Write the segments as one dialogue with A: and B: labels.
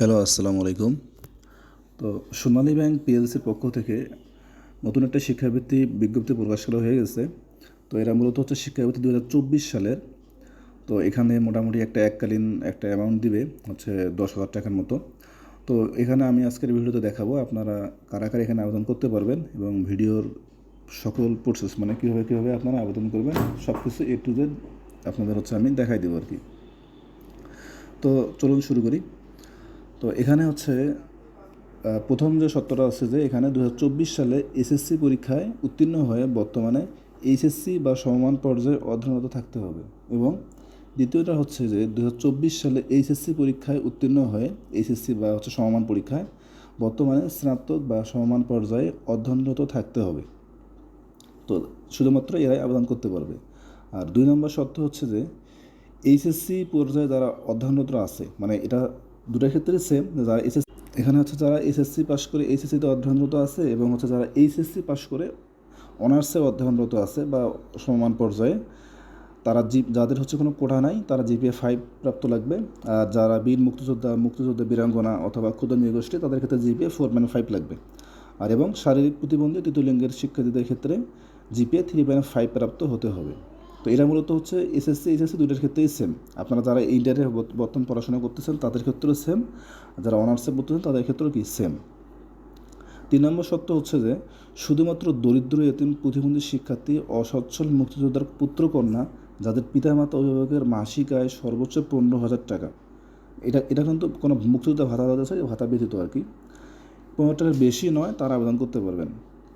A: Hello, আসসালামু আলাইকুম। তো সোনালী ব্যাংক পিএলসির পক্ষ থেকে নতুন একটা শিক্ষাবৃত্তি বিজ্ঞপ্তি প্রকাশ করা হয়ে গেছে। তো এরা মূলত হচ্ছে শিক্ষাবৃত্তি দু হাজার চব্বিশ সালের। তো এখানে মোটামুটি একটা এককালীন একটা অ্যামাউন্ট দিবে, হচ্ছে দশ হাজার টাকার মতো। তো এখানে আমি আজকের ভিডিওতে দেখাবো আপনারা কারা কারা এখানে আবেদন করতে পারবেন এবং ভিডিওর সকল প্রসেস মানে কীভাবে কীভাবে আপনারা আবেদন করবেন সব কিছু এ টু জেড আপনাদের হচ্ছে আমি দেখাই দেবো আর কি। তো চলুন শুরু করি। তো এখানে হচ্ছে প্রথম যে সত্যটা আছে যে এখানে দু হাজার চব্বিশ সালে এসএসসি পরীক্ষায় উত্তীর্ণ হয়ে বর্তমানে এইচএসসি বা সমমান পর্যায়ে অধ্যয়নরত থাকতে হবে। এবং দ্বিতীয়টা হচ্ছে যে দু হাজার চব্বিশ সালে এইচএসসি পরীক্ষায় উত্তীর্ণ হয়ে এইচএসসি বা হচ্ছে সমমান পরীক্ষায় বর্তমানে স্নাতক বা সমমান পর্যায়ে অধ্যয়নরত থাকতে হবে। তো শুধুমাত্র এরাই আবেদন করতে পারবে। আর দুই নম্বর শর্ত হচ্ছে যে এইচএসসি পর্যায়ে যারা অধ্যয়নরত আছে মানে এটা দুটার ক্ষেত্রে সেম যারা এসএস এখানে হচ্ছে যারা এসএসসি পাস করে এইচএসসিতে অধ্যয়নরত আছে এবং হচ্ছে যারা এইচএসসি পাস করে অনার্সে অধ্যয়নরত আছে বা সমান পর্যায়ে, তারা জি যাদের হচ্ছে কোনো কোটা নাই, তারা জিপিএ ফাইভ প্রাপ্ত লাগবে। আর যারা বীর মুক্তিযোদ্ধা মুক্তিযোদ্ধা বীরাঙ্গনা অথবা ক্ষুদ্র নৃগোষ্ঠী, তাদের ক্ষেত্রে জিপিএ ফোর পয়েন্ট ফাইভ লাগবে। আর এবং শারীরিক প্রতিবন্ধী, তৃতীয় লিঙ্গের শিক্ষার্থীদের ক্ষেত্রে জিপিএ থ্রি পয়েন্ট ফাইভ প্রাপ্ত হতে হবে। এরা মূলত হচ্ছে এসএসসি এইচএসসি দুইটার ক্ষেত্রেই সেম আপনারা যারা ইন্টারে বর্তমান পড়াশোনা করতেছেন, তাদের ক্ষেত্রেও সেম যারা অনার্সে পড়তেছেন তাদের ক্ষেত্রেও কি সেম তিন নম্বর সত্য হচ্ছে যে, শুধুমাত্র দরিদ্র এতিম প্রতিবন্ধী শিক্ষার্থী, অসচ্ছল মুক্তিযোদ্ধার পুত্রকন্যা, যাদের পিতামাতা অভিভাবকের মাসিক আয় সর্বোচ্চ পনেরো হাজার টাকা। এটা এটা কিন্তু কোনো মুক্তিযোদ্ধা ভাতা আছে, ভাতা ব্যতীত আর কি। পনেরো টাকার বেশি নয়, তারা আবেদন করতে পারবেন।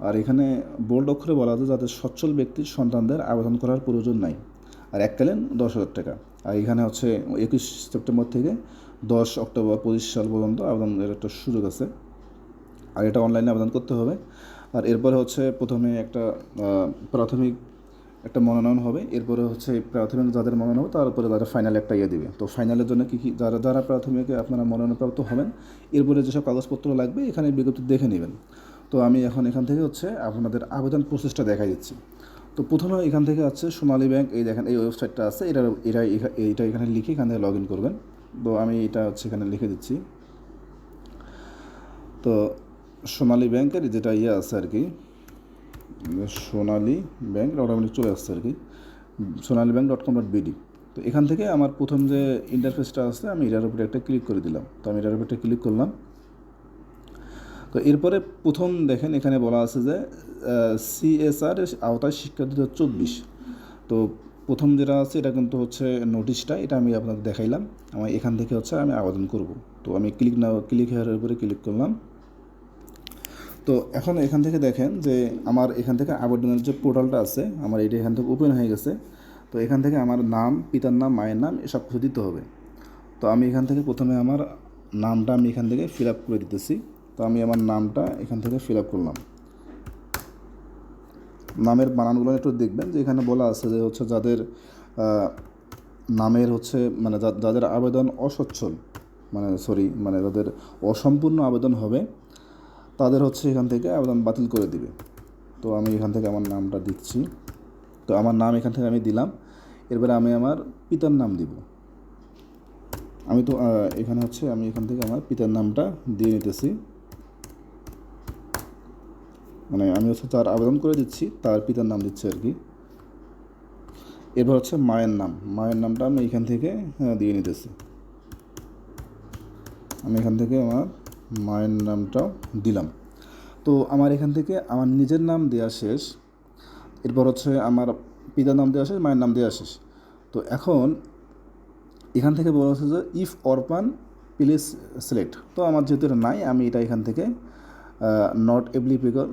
A: আর এখানে বোল্ড অক্ষরে বলা আছে যাদের সচ্ছল ব্যক্তির সন্তানদের আবেদন করার প্রয়োজন নাই। আর এককালীন দশ হাজার টাকা। আর এখানে হচ্ছে একুশ সেপ্টেম্বর থেকে দশ অক্টোবর পঁচিশ সাল পর্যন্ত আবেদনের একটা সুযোগ আছে। আর এটা অনলাইনে আবেদন করতে হবে। আর এরপরে হচ্ছে প্রথমে একটা প্রাথমিক একটা মনোনয়ন হবে। এরপরে হচ্ছে প্রাথমিক যাদের মনোনয়ন হবে তারপরে তারা ফাইনাল একটা ইয়ে দিবে। তো ফাইনালের জন্য কী কী যারা যারা প্রাথমিকে আপনারা মনোনয়নপ্রাপ্ত হবেন, এরপরে যেসব কাগজপত্র লাগবে এখানে বিজ্ঞপ্তি দেখে নেবেন। তো আমি এখন এখান থেকে হচ্ছে আপনাদের আবেদন প্রসেসটা দেখাই দিচ্ছি। তো প্রথমে এখান থেকে আছে সোনালী ব্যাংক, এই দেখেন এই ওয়েবসাইটটা আছে এটা এটা এইটা এখানে লিখে এখান থেকে লগ ইন করবেন। তো আমি এটা হচ্ছে এখানে লিখে দিচ্ছি। তো সোনালী ব্যাংকের যেটা ইয়ে আছে আর কি, সোনালী ব্যাংক অটোমেটিক চলে আসছে আর কি Sonali bank dot com dot BD তো এখান থেকে আমার প্রথম যে ইন্টারফেসটা আছে, আমি এটার উপরে একটা ক্লিক করে দিলাম। তো আমি এটার উপরে একটা ক্লিক করলাম। তো এরপরে প্রথম দেখেন এখানে বলা আছে যে সিএসআর আওতায় শিক্ষার্থী দু চব্বিশ। তো প্রথম যেটা আছে, এটা কিন্তু হচ্ছে নোটিশটা এটা আমি আপনাকে দেখাইলাম। আমার এখান থেকে হচ্ছে আমি আবেদন করব। তো আমি ক্লিক না ক্লিক হেয়ারের উপরে ক্লিক করলাম। তো এখন এখান থেকে দেখেন যে, আমার এখান থেকে আবেদনের যে পোর্টালটা আছে, আমার এটা এখান থেকে ওপেন হয়ে গেছে। তো এখান থেকে আমার নাম, পিতার নাম, মায়ের নাম এসব কিছু দিতে হবে। তো আমি এখান থেকে প্রথমে আমার নামটা আমি এখান থেকে ফিল আপ করে দিতেছি। তো আমি আমার নামটা এখান থেকে ফিল আপ করলাম। নামের বানানগুলো একটু দেখবেন, যে এখানে বলা আছে যে হচ্ছে যাদের নামের হচ্ছে মানে যাদের আবেদন অসচ্ছল মানে সরি মানে যাদের অসম্পূর্ণ আবেদন হবে, তাদের হচ্ছে এখান থেকে আবেদন বাতিল করে দিবে। তো আমি এখান থেকে আমার নামটা দিচ্ছি। তো আমার নাম এখান থেকে আমি দিলাম। এরপরে আমি আমার পিতার নাম দিব। আমি তো এখানে হচ্ছে আমি এখান থেকে আমার পিতার নামটা দিয়ে নিতেছি। মানে আমি হচ্ছে তার আবেদন করে দিচ্ছি তার পিতার নাম দিচ্ছি আর কি। এরপর হচ্ছে মায়ের নাম। মায়ের নামটা আমি এখান থেকে হ্যাঁ, দিয়ে নিতেছি। আমি এখান থেকে আমার মায়ের নামটাও দিলাম। তো আমার এখান থেকে আমার নিজের নাম দেওয়া শেষ। এরপর হচ্ছে আমার পিতার নাম দেওয়া শেষ মায়ের নাম দেওয়া শেষ। তো এখন এখান থেকে বলা হচ্ছে যে ইফ অরপান প্লিজ সিলেক্ট তো আমার যেহেতু এটা নাই আমি এটা এখান থেকে নট অ্যাপ্লিকেবল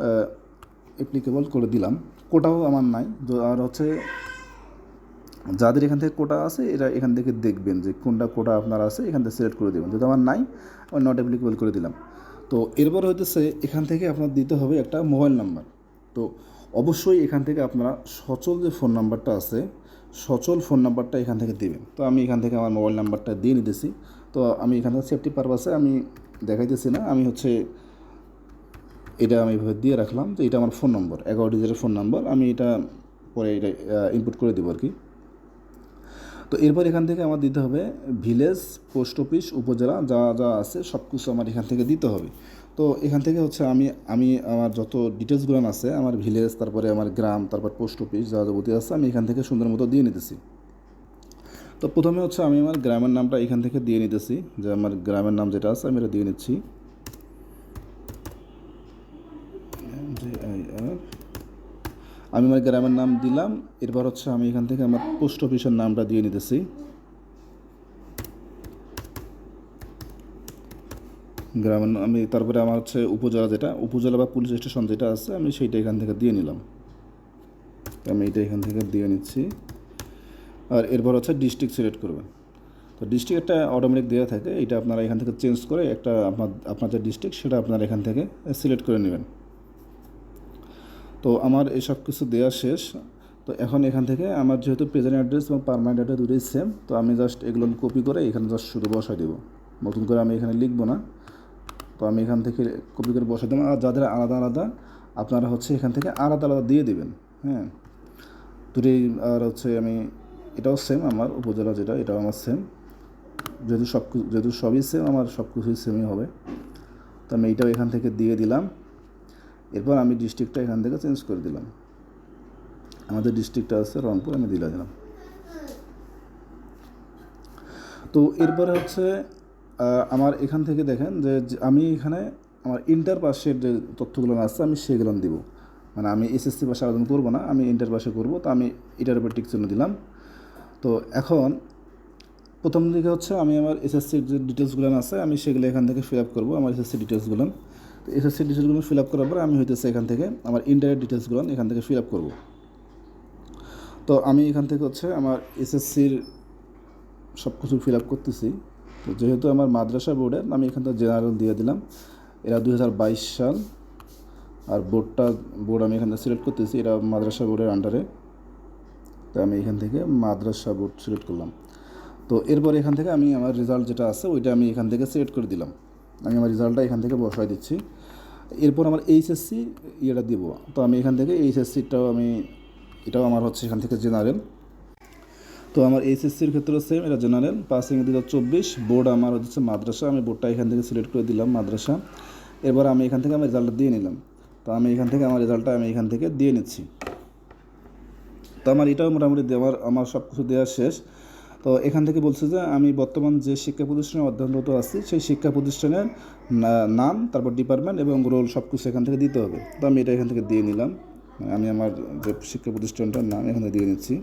A: অ্যাপ্লিকেবল করে দিলাম। কোটাও আমার নাই। আর হচ্ছে যাদের এখান থেকে কোটা আছে, এরা এখান থেকে দেখবেন যে কোনটা কোটা আপনার আছে, এখান থেকে সিলেক্ট করে দেবেন। যদি আমার নাই, আমি নট অ্যাপ্লিকেবল করে দিলাম। তো এরপর হইতেছে এখান থেকে আপনার দিতে হবে একটা মোবাইল নাম্বার তো অবশ্যই এখান থেকে আপনারা সচল যে ফোন নাম্বারটা আছে, সচল ফোন নাম্বারটা এখান থেকে দেবেন। তো আমি এখান থেকে আমার মোবাইল নাম্বারটা দিয়ে নিতেছি। তো আমি এখান থেকে সেফটি পারপাসে আমি দেখাইতেছি না। আমি হচ্ছে এটা আমি এভাবে দিয়ে রাখলাম তো এটা আমার ফোন নম্বর এগারো ডিজিটের ফোন নম্বর আমি এটা পরে এটা ইনপুট করে দেবো আর কি তো এরপর এখান থেকে আমার দিতে হবে ভিলেজ পোস্ট অফিস উপজেলা, যা যা আছে সব কিছু আমার এখান থেকে দিতে হবে। তো এখান থেকে হচ্ছে আমি আমি আমার যত ডিটেলসগুলো আছে, আমার ভিলেজ তারপরে আমার গ্রাম, তারপর পোস্ট অফিস যা যাবতীয় আছে আমি এখান থেকে সুন্দর মতো দিয়ে নিতেছি। তো প্রথমে হচ্ছে আমি আমার গ্রামের নামটা এখান থেকে দিয়ে নিতেছি, যে আমার গ্রামের নাম যেটা আছে আমি এটা দিয়ে নিচ্ছি জে আই আর আমি আমার গ্রামের নাম দিলাম, এরপর হচ্ছে আমি এখান থেকে আমার পোস্ট অফিসের নামটা দিয়ে নিতেছি। গ্রামের আমি তারপরে আমার হচ্ছে উপজেলা যেটা, উপজেলা বা পুলিশ স্টেশন যেটা আছে, আমি সেইটা এখান থেকে দিয়ে নিলাম। আমি এটা এখান থেকে দিয়ে নিচ্ছি। আর এরপর হচ্ছে ডিস্ট্রিক্ট সিলেক্ট করবেন। তো ডিস্ট্রিক্ট একটা অটোমেটিক দেওয়া থাকে, এটা আপনারা এখান থেকে চেঞ্জ করে একটা আপনার আপনার যে ডিস্ট্রিক্ট সেটা আপনারা এখান থেকে সিলেক্ট করে নেবেন। তো আমার এসব কিছু দেওয়া শেষ। তো এখন এখান থেকে আমার যেহেতু প্রেজেন্ট অ্যাড্রেস এবং পারমানেন্ট অ্যাড্রেস দুটোই সেম তো আমি জাস্ট এগুলো কপি করে এখানে জাস্ট শুধু বসাই দেবো। নতুন করে আমি এখানে লিখব না। তো আমি এখান থেকে কপি করে বসাই দেবো। আর যাদের আলাদা আলাদা, আপনারা হচ্ছে এখান থেকে আলাদা আলাদা দিয়ে দেবেন। হ্যাঁ। দুটোই, আর হচ্ছে আমি, এটাও সেম আমার, উপজেলা যেটা, এটাও আমার সেম যেহেতু সব যেহেতু সবই সেম আমার সব কিছুই সেমই হবে। তো আমি এইটাও এখান থেকে দিয়ে দিলাম। এরপর আমি ডিস্ট্রিক্টটা এখান থেকে চেঞ্জ করে দিলাম। আমাদের ডিস্ট্রিক্টটা আছে রংপুর, আমি দিলা দিলাম। তো এরপরে হচ্ছে আমার এখান থেকে দেখেন যে আমি এখানে আমার ইন্টার পাসের যে তথ্যগুলো আছে, আমি সেগুলো দিব। মানে আমি এসএসসি পাশে আবেদন করব না, আমি ইন্টার পাসে করব, তো আমি এটার উপর চিহ্ন দিলাম। তো এখন প্রথম দিকে হচ্ছে আমি আমার এসএসসির যে ডিটেলসগুলো আছে, আমি সেগুলো এখান থেকে ফিল আপ করব, আমার এসএসসি ডিটেলসগুলো এসএসসি ডিটেলসগুলো ফিল আপ করার পরে আমি হইতেছে এখান থেকে আমার ইন্টারের ডিটেলসগুলো এখান থেকে ফিল আপ করব। তো আমি এখান থেকে হচ্ছে আমার এসএসসির সব কিছু ফিল আপ করতেছি। তো যেহেতু আমার মাদ্রাসা বোর্ডের আমি এখান থেকে জেনারেল দিয়ে দিলাম। এরা দু হাজার বাইশ সাল, আর বোর্ডটা বোর্ড আমি এখান থেকে সিলেক্ট করতেছি এটা মাদ্রাসা বোর্ডের আন্ডারে তো আমি এখান থেকে মাদ্রাসা বোর্ড সিলেক্ট করলাম। তো এরপর এখান থেকে আমি আমার রেজাল্ট যেটা আছে, ওইটা আমি এখান থেকে সিলেক্ট করে দিলাম। আমি আমার রেজাল্টটা এখান থেকে বসাই দিচ্ছি। এরপর আমার এইচএসসি ইয়েটা দিব। তো আমি এখান থেকে এইচএসসিটাও আমি, এটাও আমার হচ্ছে এখান থেকে জেনারেল তো আমার এইচএসসির ক্ষেত্রে সেম এটা জেনারেল পাসিং দু হাজার চব্বিশ বোর্ড আমার হচ্ছে মাদ্রাসা। আমি বোর্ডটা এখান থেকে সিলেক্ট করে দিলাম, মাদ্রাসা। এবার আমি এখান থেকে আমার রেজাল্টটা দিয়ে নিলাম। তো আমি এখান থেকে আমার রেজাল্টটা আমি এখান থেকে দিয়ে নিচ্ছি। তো আমার এটাও মোটামুটি দেওয়ার, আমার সব কিছু দেওয়া শেষ। তো এখান থেকে বলছে যে আমি বর্তমান যে শিক্ষা প্রতিষ্ঠানে অধ্যয়নরত আছি, সেই শিক্ষা প্রতিষ্ঠানের নাম, তারপর ডিপার্টমেন্ট এবং রোল সব কিছু এখান থেকে দিতে হবে। তো আমি এটা এখান থেকে দিয়ে নিলাম। আমি আমার যে শিক্ষা প্রতিষ্ঠানটার নাম এখান দিয়ে নিচ্ছি।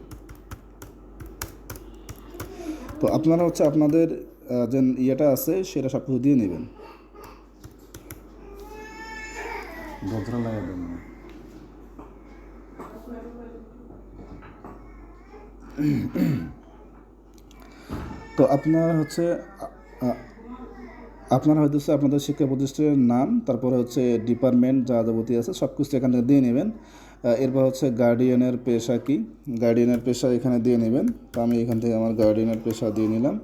A: তো আপনারা হচ্ছে আপনাদের যে ইয়েটা আছে, সেটা সব কিছু দিয়ে নেবেন। তো আপনার হচ্ছে আপনারা হয়তো হচ্ছে আপনাদের শিক্ষা প্রতিষ্ঠানের নাম, তারপরে হচ্ছে ডিপার্টমেন্ট যা যাবতীয় আছে, সব কিছু এখান দিয়ে নেবেন। এরপর হচ্ছে গার্ডিয়ানের পেশা কি? গার্ডিয়ানের পেশা এখানে দিয়ে নেবেন। তো আমি এখান থেকে আমার গার্ডিয়ানের পেশা দিয়ে নিলাম।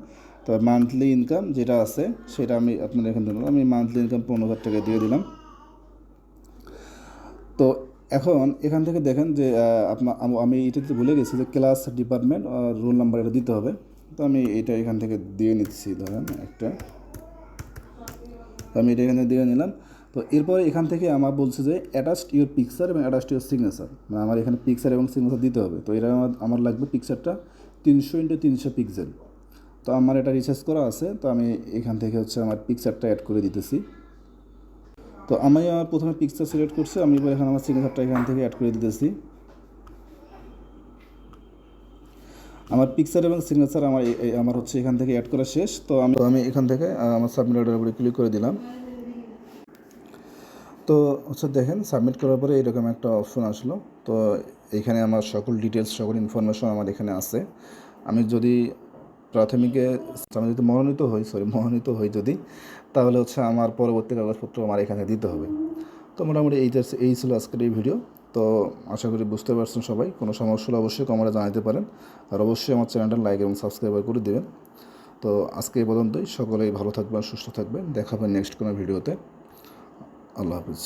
A: তো মান্থলি ইনকাম যেটা আছে, সেটা আমি আপনার এখান থেকে আমি মান্থলি ইনকাম পনেরো হাজার টাকা দিয়ে দিলাম। তো এখন এখান থেকে দেখেন যে আপনার আমি এটাতে ভুলে গেছি যে ক্লাস ডিপার্টমেন্ট রোল নাম্বার এটা দিতে হবে। তো আমি এটা এখান থেকে দিয়ে নিচ্ছি, ধরেন একটা। তো আমি এটা এখানে দিয়ে নিলাম। তো এরপরে এখান থেকে আমার বলছে যে অ্যাটাচড ইউর পিকচার এবং অ্যাটাচড ইউর সিগনেচার মানে আমার এখানে পিকচার এবং সিগনেচার দিতে হবে। তো এটা আমার আমার লাগবে পিকচারটা তিনশো ইন্টু তিনশো পিক্সেল তো আমার এটা রিসার্চ করা আছে। তো আমি এখান থেকে হচ্ছে আমার পিকচারটা অ্যাড করে দিতেছি। তো আমি আমার প্রথমে পিকচার সিলেক্ট করছি। আমি এবার এখানে আমার সিগনেচারটা এখান থেকে অ্যাড করে দিতেছি। আমার পিকচার এবং সিগনেচার আমার আমার হচ্ছে এখান থেকে অ্যাড করা শেষ। তো আমি আমি এখান থেকে আমার সাবমিট অর্ডার উপরে ক্লিক করে দিলাম। তো হচ্ছে দেখেন সাবমিট করার পরে এরকম একটা অপশন আসলো। তো এখানে আমার সকল ডিটেলস সকল ইনফরমেশন আমার এখানে আছে। আমি যদি প্রাথমিকে আমি যদি মনোনীত হই সরি মনোনীত হই যদি, তাহলে হচ্ছে আমার পরবর্তী কাগজপত্র আমার এখানে দিতে হবে। তো মোটামুটি এই এই ছিল আজকের এই ভিডিও তো আশা করি বুঝতে পারছেন সবাই। কোনো সমস্যা হলে অবশ্যই কমেন্টে জানাতে পারেন। আর অবশ্যই আমার চ্যানেলটা লাইক এবং সাবস্ক্রাইব করে দেবেন। তো আজকে এই পর্যন্তই। সকলেই ভালো থাকবেন, সুস্থ থাকবেন। দেখা হবে নেক্সট কোনো ভিডিওতে আল্লাহ হাফিজ।